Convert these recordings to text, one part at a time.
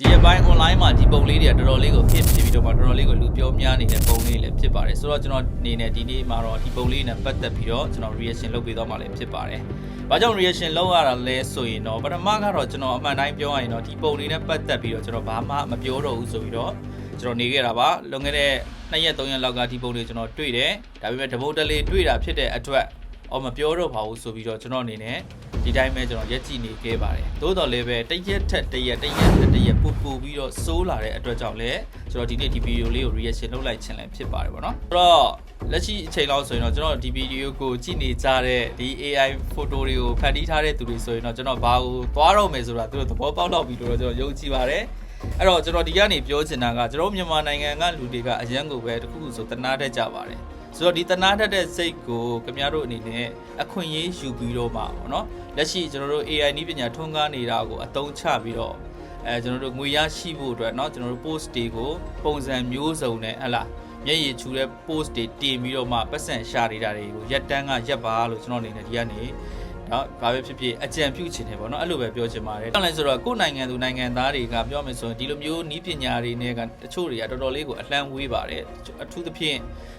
ဒီရက်ပိုင်း online မှာဒီပုံလေးတွေကတော်တော်လေးကို hit ဖြစ်ပြီးတော့မှတော်တော်လေးကိုလူပြောများနေတဲ့ပုံလေးလည်းဖြစ်ပါတယ်ဆိုတော့ကျွန်တော်အနေနဲ့ဒီနေ့မှာတော့ဒီပုံလေးနဲ့ပတ်သက်ပြီးတော့ကျွန်တော် reaction လုပ်ပေးသွားမှာလည်းဖြစ်ပါတယ်။ဘာကြောင့် reaction လုပ်ရတာလဲဆိုရင်တော့ပထမကတော့ကျွန်တော်အမှန်တိုင်းပြောရရင်တော့ဒီပုံလေးနဲ့ပတ်သက်ပြီးတော့ကျွန်တော်ဘာမှမပြောတော့ဘူးဆိုပြီးတော့ကျွန်တော်နေခဲ့တာပါလွန်ခဲ့တဲ့2ရက်3ရက်လောက်ကဒီပုံလေးကျွန်တော်တွေ့တယ်ဒါပေမဲ့တပုတ်တလေးတွေ့တာဖြစ်တဲ့အတွက် အော်မပြောတော့ပါဘူးဆိုပြီးတော့ကျွန်တော်အနေနဲ့ဒီတိုင်းပဲကျွန်တော်ရက်ကြည့်နေခဲ့ပါတယ်သို့တော်လည်းပဲတရက်ထက်တရက်တရက်ထက်တရက်ပူပူပြီးတော့စိုးလာတဲ့အတွက်ကြောင့်လည်းကျွန်တော်ဒီနေ့ဒီဗီဒီယိုလေးကို reaction လုပ်လိုက်ခြင်းလည်းဖြစ်ပါတယ်ပေါ့နော်အဲ့တော့လက်ရှိအချိန်လောက်ဆိုရင်တော့ကျွန်တော်ဒီဗီဒီယိုကိုကြည့်နေကြတဲ့ဒီ AI photo တွေကိုဖန်တီးထားတဲ့သူတွေဆိုရင်တော့ကျွန်တော်ဘာကိုသွားတော့မယ်ဆိုတာသူတို့သဘောပေါက်တော့ပြီလို့တော့ကျွန်တော်ယုံကြည်ပါတယ်အဲ့တော့ကျွန်တော်ဒီကနေပြောချင်တာကကျွန်တော်မြန်မာနိုင်ငံကလူတွေကအရန်ကိုပဲတခုခုဆိုတနာတတ်ကြပါတယ် ဆိုတော့ဒီတနာတတ်တဲ့စိတ်ကိုခင်ဗျားတို့အနေနဲ့အခွင့်အရေးယူပြီးတော့မှာပေါ့နော်လက်ရှိကျွန်တော်တို့ AI နည်းပညာထွန်းကားနေတာကိုအသုံးချပြီးတော့အဲကျွန်တော်တို့ငွေရရှိဖို့အတွက်เนาะကျွန်တော်တို့ post တွေကိုပုံစံမျိုးစုံနဲ့ဟဟလာမျက်ရည်ချူတဲ့ post တွေတင်ပြီးတော့မှပတ်စံရှာနေတာတွေကိုရက်တန်းကရက်ပါလို့ကျွန်တော်အနေနဲ့ဒီကနေ နော်ဘာပဲဖြစ်ဖြစ်အကြံပြုချင်တယ်ပေါ့နော်အဲ့လိုပဲပြောချင်ပါတယ်။အဲ့လဲဆိုတော့ကိုယ်နိုင်ငံသူနိုင်ငံသားတွေကပြောမယ်ဆိုရင်ဒီလိုမျိုးနီးပညာတွေနဲ့ကတချို့တွေကတော်တော်လေးကိုအလှမ်းဝေးပါတယ်။အထူးသဖြင့်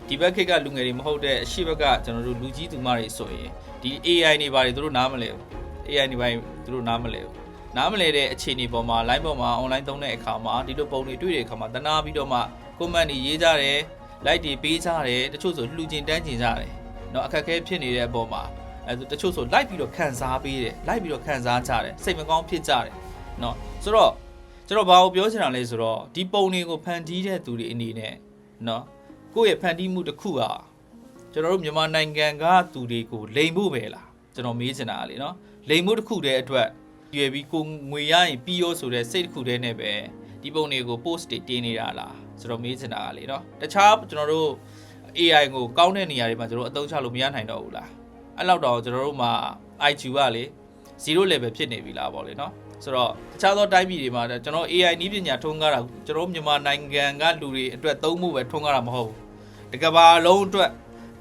ဒီဘက်ခေတ်ကလူငယ်တွေမဟုတ်တဲ့အရှိဘက်ကကျွန်တော်တို့လူကြီးသူမတွေဆိုရင်ဒီ AI တွေပါတယ်သူတို့နားမလဲဘူး။ AI တွေပါတယ်သူတို့နားမလဲဘူး။နားမလဲတဲ့အခြေအနေပေါ်မှာ line ပေါ်မှာ online သုံးတဲ့အခါမှာဒီလိုပုံတွေတွေ့တဲ့အခါမှာတနာပြီးတော့မှ comment တွေရေးကြတယ် like တွေပေးကြတယ်တချို့ဆိုလှူကျင်တန်းကျင်ကြတယ်เนาะအခက်အခဲဖြစ်နေတဲ့အပေါ်မှာ အဲတချို့ဆို like ပြီးတော့ခံစားပေးတယ် like ပြီးတော့ခံစားကြတယ်စိတ်မကောင်းဖြစ်ကြတယ်เนาะဆိုတော့ကျွန်တော်ဘာကိုပြောချင်တာလဲဆိုတော့ဒီပုံတွေကိုဖန်တီးတဲ့သူတွေအနေနဲ့เนาะကိုယ့်ရဲ့ဖန်တီးမှုတစ်ခုဟာကျွန်တော်တို့မြန်မာနိုင်ငံကသူတွေကိုလိမ်ဖို့ပဲလားကျွန်တော်မေးချင်တာလေเนาะလိမ်ဖို့တစ်ခုတည်းအတွက်ရွယ်ပြီးကိုငွေရရင်ပြီးရောဆိုတဲ့စိတ်တစ်ခုတည်းနဲ့ပဲဒီပုံတွေကို post တွေတင်နေတာလားကျွန်တော်မေးချင်တာလေเนาะတခြားကျွန်တော်တို့ AI ကိုကောင်းတဲ့နေရာတွေမှာကျွန်တော်တို့အသုံးချလို့မရနိုင်တော့ဘူးလား အဲ့လောက်တော့ကျွန်တော်တို့မှာ IQ ကလေ0 level ဖြစ်နေပြီလားပေါ့လေနော်ဆိုတော့တခြားသောတိုင်းပြည်တွေမှာကျွန်တော် AI နည်းပညာထွန်းကားတာကျွန်တော်မြန်မာနိုင်ငံကလူတွေအတွက်သုံးမှုပဲထွန်းကားတာမဟုတ်ဘူးတကဘာလုံးအတွက်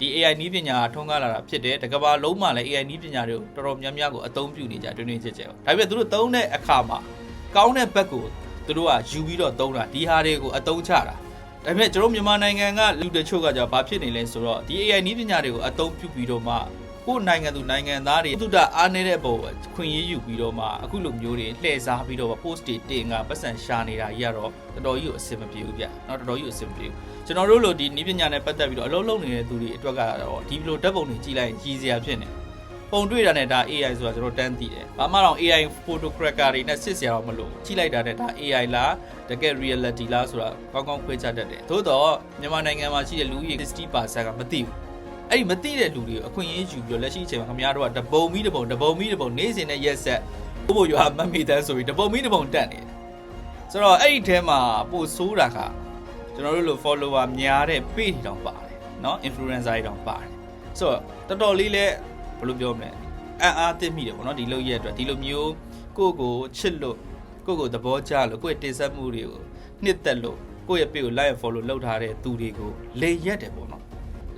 ဒီ AI နည်းပညာထွန်းကားလာတာဖြစ်တယ်တကဘာလုံးမှာလည်း AI နည်းပညာတွေကိုတော်တော်များများကိုအသုံးပြုနေကြတွင်တွင်ချစ်ချဲပေါ့ဒါပေမဲ့သူတို့သုံးတဲ့အခါမှာကောင်းတဲ့ဘက်ကိုသူတို့ကယူပြီးတော့သုံးတာဒီဟာတွေကိုအသုံးချတာဒါပေမဲ့ကျွန်တော်မြန်မာနိုင်ငံကလူတချို့ကကြာဘာဖြစ်နေလဲဆိုတော့ဒီ AI နည်းပညာတွေကိုအသုံးပြုပြီးတော့မှ ကိုယ်နိုင်ငံသူနိုင်ငံသားတွေသူတအားနေတဲ့ပုံခွင့်ရယူပြီးတော့မှအခုလိုမျိုးတွေလှည့်စားပြီးတော့ post တွေတင်ကပတ်စံရှာနေတာကြီးကတော့တော်တော်ကြီးကိုအဆင်မပြေဘူးဗျ။နော်တော်တော်ကြီးကိုအဆင်မပြေဘူး။ကျွန်တော်တို့လိုဒီနည်းပညာနဲ့ပတ်သက်ပြီးတော့အလုပ်လုပ်နေတဲ့သူတွေအတွက်ကတော့ဒီလိုဓာတ်ပုံတွေကြည့်လိုက်ရင်ကြီးစရာဖြစ်နေ။ပုံတွေ့တာနဲ့ဒါ AI ဆိုတာကျွန်တော်တန်းသိတယ်။ဘာမှတော့ AI photo cracker တွေနဲ့စစ်စရာတော့မလို။ကြည့်လိုက်တာနဲ့ဒါ AI လားတကယ် reality လားဆိုတာကောင်းကောင်းခွဲခြားတတ်တယ်။သို့တော့မြန်မာနိုင်ငံမှာရှိတဲ့လူကြီး60%ကမသိဘူး။ အဲ့ဒီမသိတဲ့လူတွေကိုအခွင့်အရေးယူပြီးတော့လက်ရှိအချိန်မှာခင်ဗျားတို့ကတပုံမီတပုံတပုံမီတပုံနေ့စဉ်နဲ့ရက်ဆက်ဘို့ဘို့ရွာမမေတန်းဆိုပြီးတပုံမီတပုံတက်နေတယ်။ဆိုတော့အဲ့ဒီထဲမှာပို့ဆိုးတာကကျွန်တော်တို့လို follower များတဲ့ page တောင်ပါတယ်เนาะ influencer တွေတောင်ပါတယ်။ဆိုတော့တော်တော်လေးလဲဘယ်လိုပြောမလဲအံ့အားသင့်မိတယ်ပေါ့နော်ဒီလိုရဲ့အတွက်ဒီလိုမျိုးကိုယ့်ကိုချစ်လို့ကိုယ့်ကိုသဘောကျလို့ကိုယ့်ရဲ့တင်ဆက်မှုတွေကိုနှစ်သက်လို့ကိုယ့်ရဲ့ page ကို like and follow လုပ်ထားတဲ့သူတွေကိုလေရက်တယ်ပေါ့နော်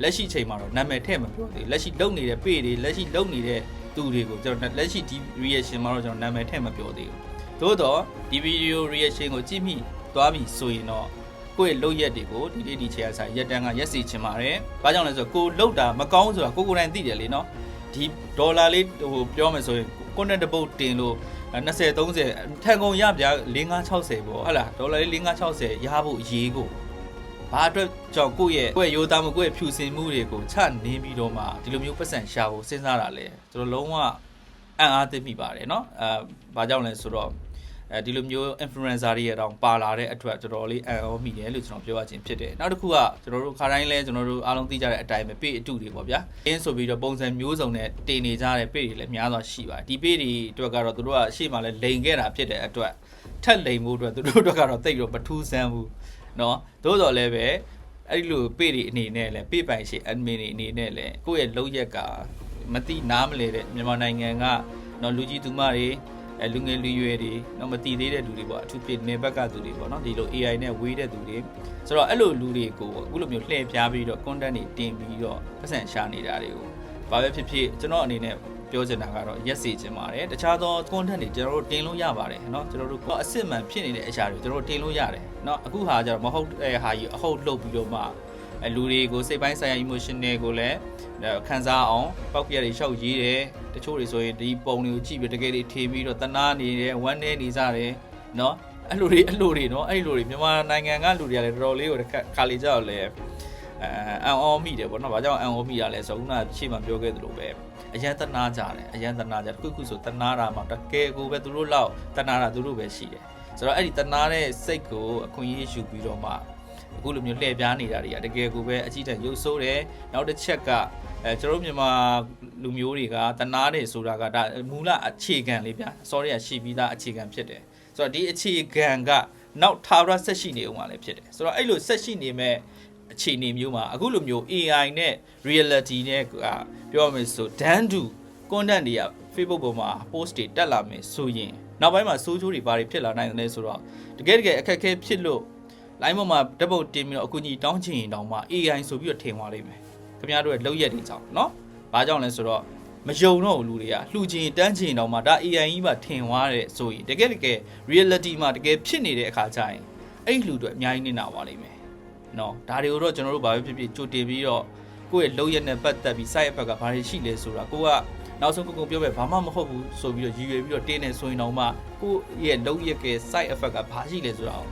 လက်ရှိချိန်မှာတော့နာမည်ထည့်မပြောသေးဘူးလက်ရှိလုပ်နေတဲ့ page တွေလက်ရှိလုပ်နေတဲ့သူတွေကိုကျွန်တော်လက်ရှိဒီ reaction မှာတော့ကျွန်တော်နာမည်ထည့်မပြောသေးဘူးသို့တော့ဒီ video reaction ကိုကြည့်မိသွားပြီဆိုရင်တော့ကိုယ့်ရဲ့လုပ်ရက်တွေကိုဒီနေ့ဒီချိန်အစားရက်တန်းကရက်စီချင်ပါတယ်။ဘာကြောင့်လဲဆိုတော့ကိုလုပ်တာမကောင်းဆိုတာကိုကိုယ်တိုင်သိတယ်လေနော်။ဒီဒေါ်လာလေးဟိုပြောမယ်ဆိုရင် content တစ်ပုတ်တင်လို့20 30ထန်ကုန်ရပြ5560ပေါ့ဟုတ်လားဒေါ်လာလေး5560ရဖို့ရေးကို ဘာအတွက်ကြောင့်ကိုယ့်ရဲ့ကိုယ့်ရဲ့ရိုးသားမှုကိုယ့်ရဲ့ဖြူစင်မှုတွေကိုချနေပြီးတော့မှဒီလိုမျိုးပတ်စံရှာဖို့စဉ်းစားတာလေကျွန်တော်လုံးဝအံ့အားသင့်မိပါတယ်เนาะအဲဘာကြောင့်လဲဆိုတော့အဲဒီလိုမျိုး influencer တွေရတောင်ပါလာတဲ့အတွက်တော်တော်လေးအံ့ဩမိတယ်လို့ကျွန်တော်ပြောရခြင်းဖြစ်တယ်နောက်တစ်ခုကကျွန်တော်တို့ခါတိုင်းလဲကျွန်တော်တို့အားလုံးသိကြတဲ့အတိုင်းပဲ page အတုတွေပေါ့ဗျာအင်းဆိုပြီးတော့ပုံစံမျိုးစုံနဲ့တင်နေကြတဲ့ page တွေလည်းများစွာရှိပါတယ်ဒီ page တွေအတွက်ကတော့သူတို့ကရှေ့မှာလဲလိန်ခဲ့တာဖြစ်တဲ့အတွက်ထက်လိန်မှုအတွက်သူတို့အတွက်ကတော့တိတ်တော့မထူးဆန်းဘူး နော်သို့တော်လည်းပဲအဲ့လိုပေတွေအနေနဲ့လဲပေပိုင်ရှိ admin တွေအနေနဲ့လဲကိုယ့်ရဲ့လုံရက်ကမတိနားမလဲတဲ့မြန်မာနိုင်ငံကနော်လူကြီးသူမတွေအဲလူငယ်လူရွယ်တွေတော့မတည်သေးတဲ့လူတွေပေါ့အထူးဖြင့်နေဘက်ကသူတွေပေါ့နော်ဒီလို AI နဲ့ဝေးတဲ့သူတွေဆိုတော့အဲ့လိုလူတွေကိုအခုလိုမျိုးလှည့်ပြားပြီးတော့ content တွေတင်ပြီးတော့ပတ်စံရှာနေတာတွေကိုဘာပဲဖြစ်ဖြစ်ကျွန်တော်အနေနဲ့ ပြောချင်တာကတော့ရက်စီချင်ပါတယ်တခြားသော content တွေကျွန်တော်တို့တင်လို့ရပါတယ်เนาะကျွန်တော်တို့အစ်စ်မှန်ဖြစ်နေတဲ့အရာတွေကျွန်တော်တို့တင်လို့ရတယ်เนาะအခုဟာကျတော့မဟုတ်တဲ့ဟာကြီးအဟုတ်လုပ်ပြီးတော့မှအဲလူတွေကိုစိတ်ပိုင်းဆိုင်ရာ emotional ကိုလည်းခံစားအောင်ပောက်ပြရတွေရှောက်ရေးတယ်တချို့တွေဆိုရင်ဒီပုံတွေကိုကြည့်ပြီးတကယ်တွေထေပြီးတော့တနာနေတယ်ဝမ်းနေနေကြတယ်เนาะအဲ့လိုတွေအဲ့လိုတွေเนาะအဲ့လိုတွေမြန်မာနိုင်ငံကလူတွေကလည်းတော်တော်လေးကိုခါလေးကြောက်လဲအဲအန်အောမိတယ်ပေါ့နော်။ဘာကြောင့်အန်အောမိတာလဲဆိုတော့ခုနကရှေ့မှာပြောခဲ့သလိုပဲ အရန်တနာကြတယ်အရန်တနာကြတစ်ခုခုဆိုတနာတာမှာတကယ်ကိုပဲသူတို့လောက်တနာတာသူတို့ပဲရှိတယ်။ဆိုတော့အဲ့ဒီတနာတဲ့စိတ်ကိုအခွင့်အရေးယူပြီးတော့မှအခုလိုမျိုးလှည့်ပြားနေတာတွေကတကယ်ကိုပဲအကြည့်တန်ရုပ်ဆိုးတယ်။နောက်တစ်ချက်ကအဲကျွန်တော်မြန်မာလူမျိုးတွေကတနာတယ်ဆိုတာကဒါမူလအခြေခံလေးဗျာ။ sorry ရရှိပြီးသားအခြေခံဖြစ်တယ်။ဆိုတော့ဒီအခြေခံကနောက်ထာဝရဆက်ရှိနေအောင်ပါလေဖြစ်တယ်။ဆိုတော့အဲ့လိုဆက်ရှိနေမဲ့ အခြေအနေမျိုးမှာအခုလိုမျိုး AI နဲ့ reality နဲ့ကပြောရမယ်ဆိုဒန်းတူ content တွေက Facebook ပေါ်မှာ post တွေတက်လာမယ်ဆိုရင်နောက်ပိုင်းမှာစိုးချိုးတွေဘာတွေဖြစ်လာနိုင်တယ်ဆိုတော့တကယ်တကယ်အခက်အခဲဖြစ်လို့ line ပေါ်မှာဓာတ်ပုံတင်ပြီးတော့အကူကြီးတောင်းချင်ရင်တောင်မှ AI ဆိုပြီးတော့ထင်သွားလိမ့်မယ်ခင်ဗျားတို့ရဲ့လောက်ရက်တွေကြောင့်เนาะဘာကြောင့်လဲဆိုတော့မယုံတော့ဘူးလူတွေကလှူချင်တန်းချင်တောင်မှဒါ AI ကြီးပါထင်သွားတဲ့ဆိုရင်တကယ်တကယ် reality မှာတကယ်ဖြစ်နေတဲ့အခါကျရင်အဲ့လူတွေအများကြီးနေတာပါလိမ့်မယ် ် နော်ဒါတွေကိုတော့ကျွန်တော်တို့ဘာပဲဖြစ်ဖြစ်ကြိုတင်ပြီးတော့ကိုယ့်ရဲ့လောက်ရက်နဲ့ပတ်သက်ပြီး side effect ကဘာတွေရှိလဲဆိုတာကိုကနောက်ဆုံးကိုကိုပြောပဲဘာမှမဟုတ်ဘူးဆိုပြီးတော့ရည်ရွယ်ပြီးတော့တင်းနေဆိုရင်တော့မှကိုယ့်ရဲ့လောက်ရက်က side effect ကဘာရှိလဲဆိုတာကို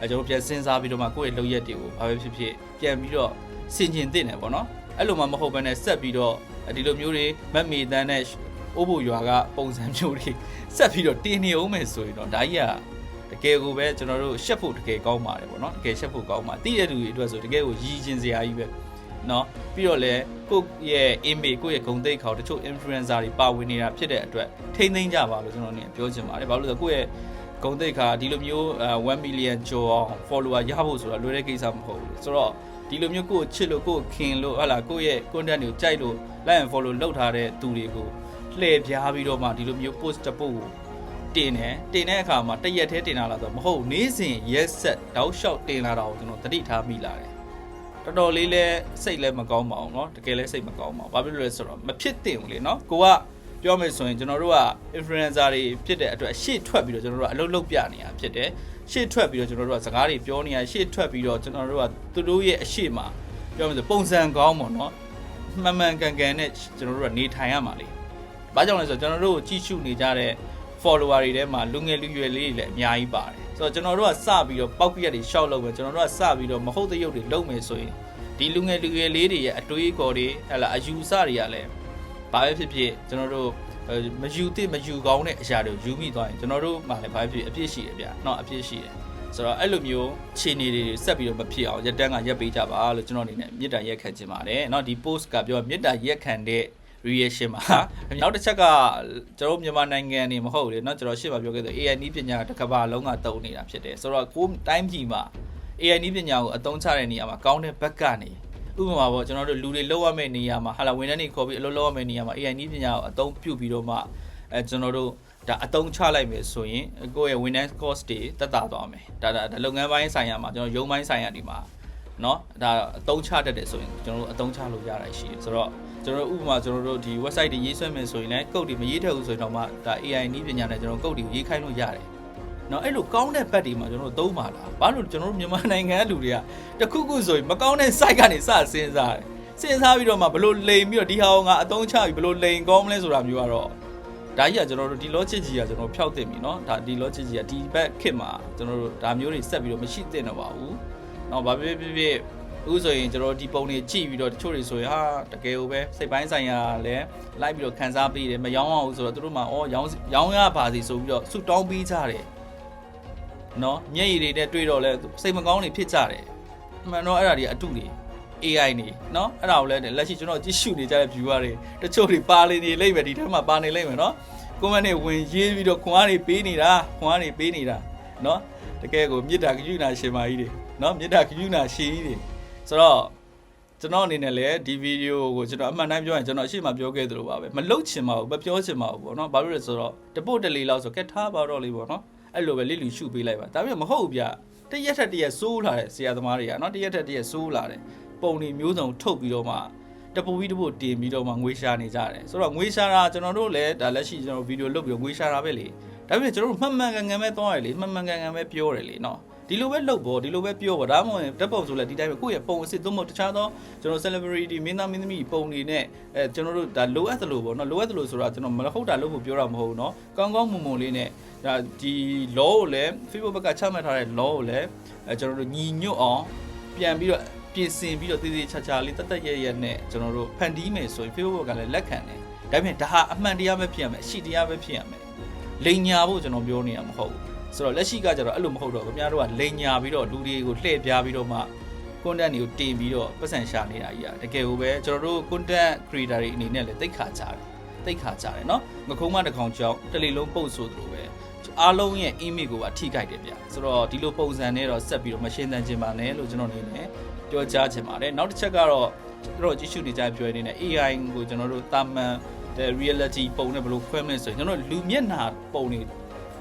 အဲကျွန်တော်ပြန်စဉ်းစားပြီးတော့မှကိုယ့်ရဲ့လောက်ရက်တွေကိုဘာပဲဖြစ်ဖြစ်ပြန်ပြီးတော့ဆင်ခြင်သင့်တယ်ပေါ့နော်အဲ့လိုမှမဟုတ်ဘဲနဲ့ဆက်ပြီးတော့ဒီလိုမျိုးတွေမက်မီတန်းနဲ့အိုးဖို့ရွာကပုံစံမျိုးတွေဆက်ပြီးတော့တင်းနေအောင်မယ်ဆိုရင်တော့ဒါကြီးက တကယ်ကိုပဲကျွန်တော်တို့ရှက်ဖို့တကယ်ကောင်းပါတယ်ပေါ့နော်တကယ်ရှက်ဖို့ကောင်းပါတိတဲ့လူတွေအတွက်ဆိုတကယ်ကိုရည်ကျင်စရာကြီးပဲနော်ပြီးတော့လဲကိုရဲ့ image ကိုရဲ့ဂုံတိတ်ခေါတချို့ influencer တွေပါဝင်နေတာဖြစ်တဲ့အတွက်ထိမ့်သိမ်းကြပါလို့ကျွန်တော်နေပြောချင်ပါတယ်ဘာလို့လဲဆိုတော့ကိုရဲ့ဂုံတိတ်ခါဒီလိုမျိုး1 million ကျော်အောင် follower ရဖို့ဆိုတာလွယ်တဲ့ကိစ္စမဟုတ်ဘူးဆိုတော့ဒီလိုမျိုးကိုချစ်လို့ကိုခင်လို့ဟာလာကိုရဲ့ content တွေကိုကြိုက်လို့ like and follow လုပ်ထားတဲ့သူတွေကိုလှည့်ပြားပြီးတော့မှဒီလိုမျိုး post တစ်ပုဒ်ကို တင်တယ်တင်တဲ့အခါမှာတရက်သေးတင်လာလားဆိုတော့မဟုတ်နေ့စဉ်ရက်ဆက်တောက်လျှောက်တင်လာတာကိုကျွန်တော်သတိထားမိလာတယ်တော်တော်လေးလဲစိတ်လည်းမကောင်းပါဘူးเนาะတကယ်လဲစိတ်မကောင်းပါဘူးဘာဖြစ်လို့လဲဆိုတော့မဖြစ်သင့်ဘူးလေเนาะကိုကပြောမယ်ဆိုရင်ကျွန်တော်တို့က influencer တွေဖြစ်တဲ့အတွက်ရှေ့ထွက်ပြီးတော့ကျွန်တော်တို့ကအလုပ်လုပ်ပြနေတာဖြစ်တယ်ရှေ့ထွက်ပြီးတော့ကျွန်တော်တို့ကစကားတွေပြောနေရရှေ့ထွက်ပြီးတော့ကျွန်တော်တို့ကသူတို့ရဲ့အရှိမပြောမယ်ဆိုပုံစံကောင်းပေါ့เนาะမှန်မှန်ကန်ကန်နဲ့ကျွန်တော်တို့ကနေထိုင်ရမှာလေဘာကြောင့်လဲဆိုတော့ကျွန်တော်တို့ကြည့်ရှုနေကြတဲ့ follower တွေထဲမှာလူငယ်လူရွယ်လေးတွေလည်းအများကြီးပါတယ်ဆိုတော့ကျွန်တော်တို့ကစပြီးတော့ပောက်ပြက်တွေရှောက်လုပ်မယ်ကျွန်တော်တို့ကစပြီးတော့မဟုတ်တဲ့ရုပ်တွေလုပ်မယ်ဆိုရင်ဒီလူငယ်လူရွယ်လေးတွေရဲ့အတွေးအခေါ်တွေဟဲ့လားအယူအဆတွေကလည်းဘာပဲဖြစ်ဖြစ်ကျွန်တော်တို့မယူသင့်မယူကောင်းတဲ့အရာတွေကိုယူမိသွားရင်ကျွန်တော်တို့မှလည်းဘာဖြစ်အပြစ်ရှိတယ်ဗျ။နော်အပြစ်ရှိတယ်။ဆိုတော့အဲ့လိုမျိုးအခြေအနေတွေဆက်ပြီးတော့မဖြစ်အောင်ရတန်းကရက်ပေးကြပါလို့ကျွန်တော်အနေနဲ့မေတ္တာရက်ခံချင်ပါတယ်။နော်ဒီ post ကပြောမေတ္တာရက်ခံတဲ့ reaction မှာနောက်တစ်ချက်ကကျွန်တော်မြန်မာနိုင်ငံနေမဟုတ်လေเนาะကျွန်တော်ရှေ့မှာပြောခဲ့တဲ့ AI နည်းပညာတစ်ကမ္ဘာလုံးကတုံနေတာဖြစ်တယ်ဆိုတော့ကိုယ်တိုင်းပြည်မှာ AI နည်းပညာကိုအသုံးချတဲ့နေရာမှာကောင်းတဲ့ဘက်ကနေဥပမာပေါ့ကျွန်တော်တို့လူတွေလောက်ရမယ့်နေရာမှာဟာလာဝန်ထမ်းတွေခေါ်ပြီးအလုပ်လုပ်ရမယ့်နေရာမှာ AI နည်းပညာကိုအသုံးပြုပြီးတော့မှအဲကျွန်တော်တို့ဒါအတုံးချလိုက်မယ်ဆိုရင်ကိုယ့်ရဲ့ Windows cost တွေတက်တာသွားမယ်ဒါဒါလုပ်ငန်းပိုင်းဆိုင်ရာမှာကျွန်တော်ရုံးပိုင်းဆိုင်ရာဒီမှာเนาะဒါအတုံးချတတ်တယ်ဆိုရင်ကျွန်တော်တို့အတုံးချလို့ရတာရှိတယ်ဆိုတော့ ကျွန်တော်တို့ဥပမာကျွန်တော်တို့ဒီ website တွေရေးဆွဲမယ်ဆိုရင်လည်း code တွေမရေးထည့်ဘူးဆိုရင်တော့မှဒါ AI နည်းပညာနဲ့ကျွန်တော် code တွေကိုရေးခိုင်းလို့ရတယ်နော်အဲ့လိုကောင်းတဲ့ဘက်တွေမှာကျွန်တော်တို့သုံးပါလားဘာလို့ကျွန်တော်တို့မြန်မာနိုင်ငံကလူတွေကတခုခုဆိုရင်မကောင်းတဲ့ site ကနေစစဉ်းစားတယ်စဉ်းစားပြီးတော့မှဘလို့လိန်ပြီးတော့ဒီဟာကိုငါအသုံးချပြီးဘလို့လိန်ကောင်းမလဲဆိုတာမျိုးကတော့ဒါကြီးကကျွန်တော်တို့ဒီ logic ကြီးကကျွန်တော်ဖျောက်တင်ပြီเนาะဒါဒီ logic ကြီးကဒီဘက်ခစ်မှာကျွန်တော်တို့ဒါမျိုးတွေဆက်ပြီးတော့မရှိသင့်တော့ပါဘူးเนาะဘာဖြစ်ဖြစ်ဖြစ် အခုဆိုရင်ကျွန်တော်ဒီပုံတွေကြည့်ပြီးတော့တချို့တွေဆိုရင်ဟာတကယ်ကိုပဲစိတ်ပိုင်းဆိုင်ရာလည်းလိုက်ပြီးတော့ခန်းစားပေးတယ်မယောင်းအောင်ဆိုတော့တို့မှဩရောင်းရောင်းရပါစီဆိုပြီးတော့ဆူတောင်းပေးကြတယ်နော်မျက်ရည်တွေနဲ့တွေ့တော့လဲစိတ်မကောင်းတွေဖြစ်ကြတယ်အမှန်တော့အဲ့ဒါတွေအတုတွေ AI နေเนาะအဲ့ဒါကိုလည်းလက်ရှိကျွန်တော်ကြည့်ရှုနေကြတဲ့ viewer တွေတချို့တွေပါနေနေလိမ့်မယ်ဒီထဲမှာပါနေလိမ့်မယ်เนาะ comment တွေဝင်ရေးပြီးတော့ခွန်အားတွေပေးနေတာခွန်အားတွေပေးနေတာเนาะတကယ်ကိုမေတ္တာကရုဏာရှင်မာကြီးတွေเนาะမေတ္တာကရုဏာရှင်ကြီးတွေ ဆိုတော့ကျွန်တော်အနေနဲ့လည်းဒီဗီဒီယိုကိုကျွန်တော်အမှန်တမ်းပြောရင်ကျွန်တော်အရှိမပြောခဲ့သလိုပါပဲမလုတ်ချင်ပါဘူးမပြောချင်ပါဘူးပေါ့နော်ဘာလို့လဲဆိုတော့တပုတ်တလီလောက်ဆိုကက်ထားပါတော့လေးပေါ့နော်အဲ့လိုပဲလိလိရှုပေးလိုက်ပါဒါပေမဲ့မဟုတ်ဘူးဗျတရက်ထက်တရက်စိုးလာတဲ့ဆရာသမားတွေကနော်တရက်ထက်တရက်စိုးလာတယ်ပုံတွေမျိုးစုံထုတ်ပြီးတော့မှတပူပြီးတပူတင်ပြီးတော့မှငွေရှာနေကြတယ်ဆိုတော့ငွေရှာတာကျွန်တော်တို့လည်းဒါလက်ရှိကျွန်တော်ဗီဒီယိုလုပ်ပြီးငွေရှာတာပဲလေဒါပေမဲ့ကျွန်တော်တို့မှန်မှန်ကန်ကန်ပဲသွားရလေမှန်မှန်ကန်ကန်ပဲပြောရလေနော် ဒီလိုပဲလုပ်ပေါ့ဒီလိုပဲပြောပေါ့ဒါမှမဟုတ်ဓာတ်ပုံဆိုလည်းဒီတိုင်းပဲကိုယ့်ရဲ့ပုံအစ်စ်သို့မဟုတ်တခြားသောကျွန်တော် celebrity မင်းသားမင်းသမီးပုံတွေနဲ့အဲကျွန်တော်တို့ဒါလိုအပ်သလိုပေါ့နော်လိုအပ်သလိုဆိုတာကျွန်တော်မဟုတ်တာလုပ်ဖို့ပြောတာမဟုတ်ဘူးနော်ကောင်းကောင်းမွန်မွန်လေးနဲ့ဒါဒီ law ကိုလည်း Facebook ဘက်ကချမှတ်ထားတဲ့ law ကိုလည်းအဲကျွန်တော်တို့ညီညွတ်အောင်ပြန်ပြီးတော့ပြင်ဆင်ပြီးတော့တည်တည်ချာချာလေးတတ်တတ်ရရနဲ့ကျွန်တော်တို့ဖန်တီးမယ်ဆိုရင် Facebook ကလည်းလက်ခံတယ်ဒါပေမဲ့ဒါဟာအမှန်တရားပဲဖြစ်ရမယ်အရှိတရားပဲဖြစ်ရမယ်လိန်ညာဖို့ကျွန်တော်ပြောနေတာမဟုတ်ဘူး ဆိုတော့လက်ရှိကကျတော့အဲ့လိုမဟုတ်တော့ခင်ဗျားတို့ကလိန်ညာပြီးတော့လူတွေကိုလှည့်ပြားပြီးတော့မှ content တွေကိုတင်ပြီးတော့ပတ်စံရှာနေတာကြီးอ่ะတကယ်ကိုပဲကျွန်တော်တို့ content creator တွေအနေနဲ့လည်းတိတ်ခါကြတယ်တိတ်ခါကြတယ်เนาะငခုံးမတစ်ကောင်ကြောင်းတစ်လီလုံးပုတ်ဆိုသလိုပဲအားလုံးရဲ့ image ကိုပါထိခိုက်တယ်ဗျဆိုတော့ဒီလိုပုံစံနဲ့တော့ဆက်ပြီးတော့မရှင်းသန်ခြင်းပါနဲ့လို့ကျွန်တော်အနေနဲ့ပြောကြားချင်ပါတယ်နောက်တစ်ချက်ကတော့ကျွန်တော်ကြည့်ရှုနေကြပြောနေတဲ့ AI ကိုကျွန်တော်တို့တာမန်တဲ့ reality ပုံနဲ့ဘယ်လိုခွဲမလဲဆိုရင်ကျွန်တော်တို့လူမျက်နှာပုံတွေ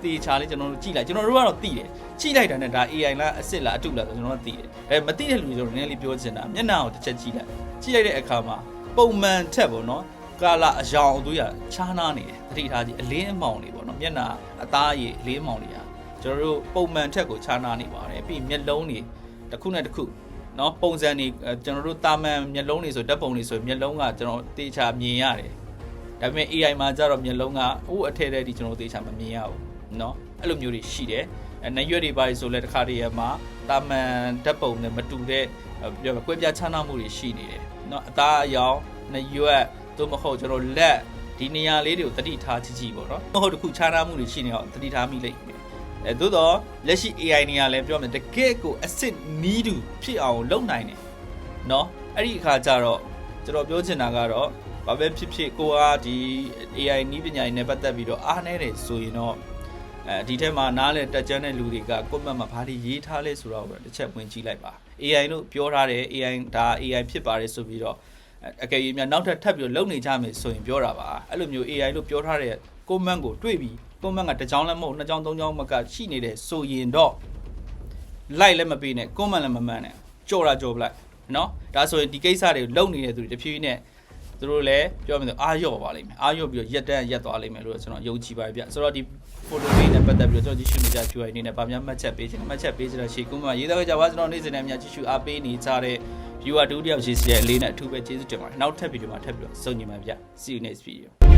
တေချာလေးကျွန်တော်တို့ကြည့်လိုက်ကျွန်တော်တို့ကတော့သိတယ်ကြည့်လိုက်တာနဲ့ဒါ AI လားအစ်စ်လားအတုလားဆိုကျွန်တော်တို့သိတယ်အဲမသိတဲ့လူကျွန်တော်နည်းနည်းလေးပြောချင်တာမျက်နှာကိုတစ်ချက်ကြည့်လိုက်ကြည့်လိုက်တဲ့အခါမှာပုံမှန်ထက်ပေါ့နော်ကာလာအယောင်အသွေးရချားနာနေတယ်တတိထားကြည့်အလင်းအမောင်တွေပေါ့နော်မျက်နှာအသားရည်အလင်းအမောင်တွေကကျွန်တော်တို့ပုံမှန်ထက်ကိုချားနာနေပါတယ်ပြီးမျက်လုံးတွေတစ်ခုနဲ့တစ်ခုနော်ပုံစံတွေအဲကျွန်တော်တို့တာမန်မျက်လုံးတွေဆိုဓာတ်ပုံတွေဆိုမျက်လုံးကကျွန်တော်တေချာမြင်ရတယ်ဒါပေမဲ့ AI မှာကျတော့မျက်လုံးကဟိုအထက်ထဲဒီကျွန်တော်တေချာမမြင်ရဘူး เนาะအဲ့လိုမျိုးတွေရှိတယ်အဲနရွက်တွေပါဆိုလဲတစ်ခါတည်းရမှာတာမန်ဓာတ်ပုံနဲ့မတူတဲ့ပြောကွဲပြားခြားနားမှုတွေရှိနေတယ်เนาะအသားအယောင်နရွက်သို့မဟုတ်ကျွန်တော်လက်ဒီနေရာလေးတွေကိုတတိထားကြည့်ကြည့်ပေါ့เนาะမဟုတ်တခုခြားနားမှုတွေရှိနေအောင်တတိထားမိလိမ့်မယ်အဲသို့တော့လက်ရှိ AI နေရာလဲပြောမယ်တကယ့်ကို acid နီးတူဖြစ်အောင်လုပ်နိုင်တယ်เนาะအဲ့ဒီအခါကျတော့ကျွန်တော်ပြောချင်တာကတော့ဘာပဲဖြစ်ဖြစ်ကိုကဒီ AI နီးပညာတွေနဲ့ပတ်သက်ပြီးတော့အားနည်းတယ်ဆိုရင်တော့ အဲဒီထဲမှာနားလဲတက်ကြမ်းတဲ့လူတွေကကွန်မန့်မှာဘာတွေရေးထားလဲဆိုတော့တစ်ချက်ဝင်ကြည့်လိုက်ပါ AI တို့ပြောထားတယ် AI ဒါ AI ဖြစ်ပါတယ်ဆိုပြီးတော့အကယ်၍များနောက်ထပ်ထပ်ပြီးလုံနေကြမယ်ဆိုရင်ပြောတာပါအဲ့လိုမျိုး AI တို့ပြောထားတဲ့ကွန်မန့်ကိုတွေ့ပြီးကွန်မန့်ကတစ်ကြောင်းလည်းမဟုတ်နှစ်ကြောင်းသုံးကြောင်းမကရှိနေတယ်ဆိုရင်တော့ like လည်းမပေးနဲ့ comment လည်းမမှန်နဲ့ကြော်တာကြော်ပလိုက်နော်ဒါဆိုရင်ဒီကိစ္စတွေကိုလုံနေတဲ့သူတွေတဖြည်းဖြည်းနဲ့ သူတို့လည်းပြောမယ်ဆိုအာရော့ပါလိမ့်မယ်အာရော့ပြီးတော့ရက်တန်းရက်သွားလိမ့်မယ်လို့ကျွန်တော်ယုံကြည်ပါတယ်ဗျဆိုတော့ဒီ photo page နဲ့ပတ်သက်ပြီးတော့ကျွန်တော်ကြည့်ရှုနေကြ QR အနေနဲ့ဗာများမှတ်ချက်ပေးခြင်းမှတ်ချက်ပေးခြင်းရှိကုမရေးသားကြပါကျွန်တော်နေ့စဉ်နဲ့များကြည့်ရှုအားပေးနေကြတဲ့ viewer တူတယောက်ရှိစီရဲ့အလေးနဲ့အထူးပဲကျေးဇူးတင်ပါတယ်နောက်ထပ်ဗီဒီယိုမှာထပ်ပြီးတော့စုံညီမှာဗျ see you next video